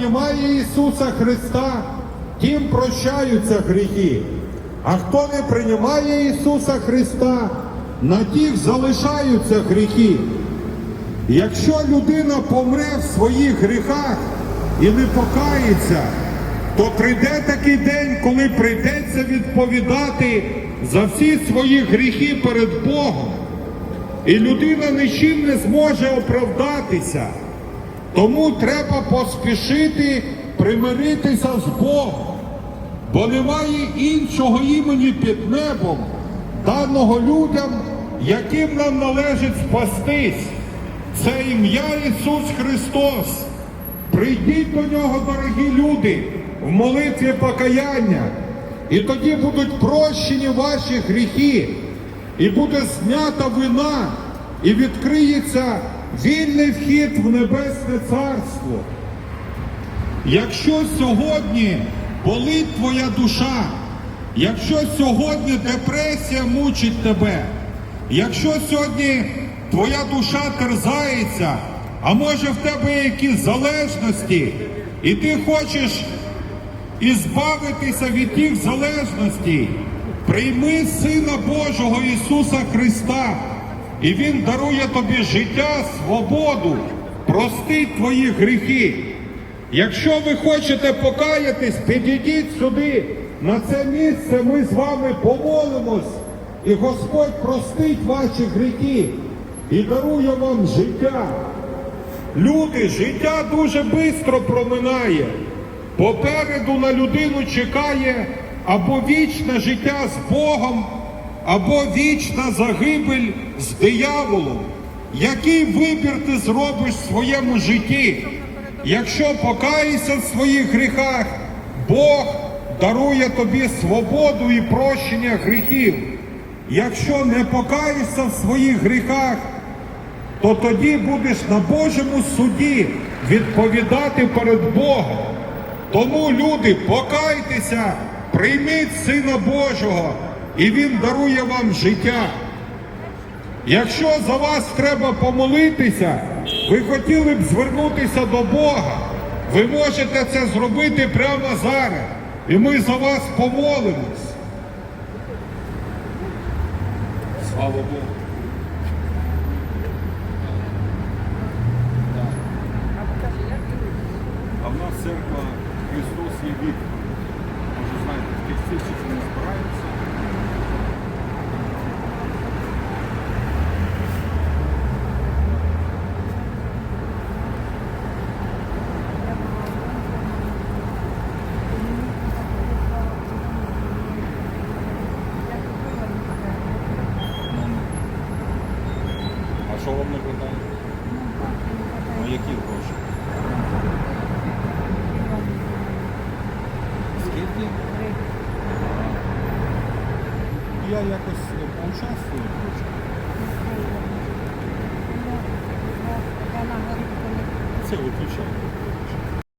приймає Ісуса Христа, тим прощаються гріхи. А хто не приймає Ісуса Христа, на тих залишаються гріхи. Якщо людина помре в своїх гріхах і не покається, то прийде такий день, коли прийдеться відповідати за всі свої гріхи перед Богом. І людина нічим не зможе оправдатися. Тому треба поспішити примиритися з Богом, бо немає іншого імені під небом, даного людям, яким нам належить спастись. Це ім'я Ісус Христос. Прийдіть до нього, дорогі люди, в молитві покаяння, і тоді будуть прощені ваші гріхи, і буде знята вина, і відкриється вільний вхід в Небесне Царство. Якщо сьогодні болить твоя душа, якщо сьогодні депресія мучить тебе, якщо сьогодні твоя душа терзається, а може в тебе якісь залежності, і ти хочеш ізбавитися від тих залежностей, прийми Сина Божого Ісуса Христа, і Він дарує тобі життя, свободу, простить твої гріхи. Якщо ви хочете покаятись, підійдіть сюди, на це місце ми з вами помолимось, і Господь простить ваші гріхи і дарує вам життя. Люди, життя дуже швидко проминає. Попереду на людину чекає або вічне життя з Богом, або вічна загибель з дияволом. Який вибір ти зробиш в своєму житті? Якщо покаєшся в своїх гріхах, Бог дарує тобі свободу і прощення гріхів. Якщо не покаєшся в своїх гріхах, то тоді будеш на Божому суді відповідати перед Богом. Тому, люди, покайтеся, прийміть Сина Божого, і Він дарує вам життя. Якщо за вас треба помолитися, ви хотіли б звернутися до Бога, ви можете це зробити прямо зараз. І ми за вас помолимось. Слава Богу. А в нас церква Христос є вік. Може, знаєте, в тих церквах не збираються. А що вам не питає? Ну які гроші? Скільки? Я якось поучаствую трошки. Це виключаю.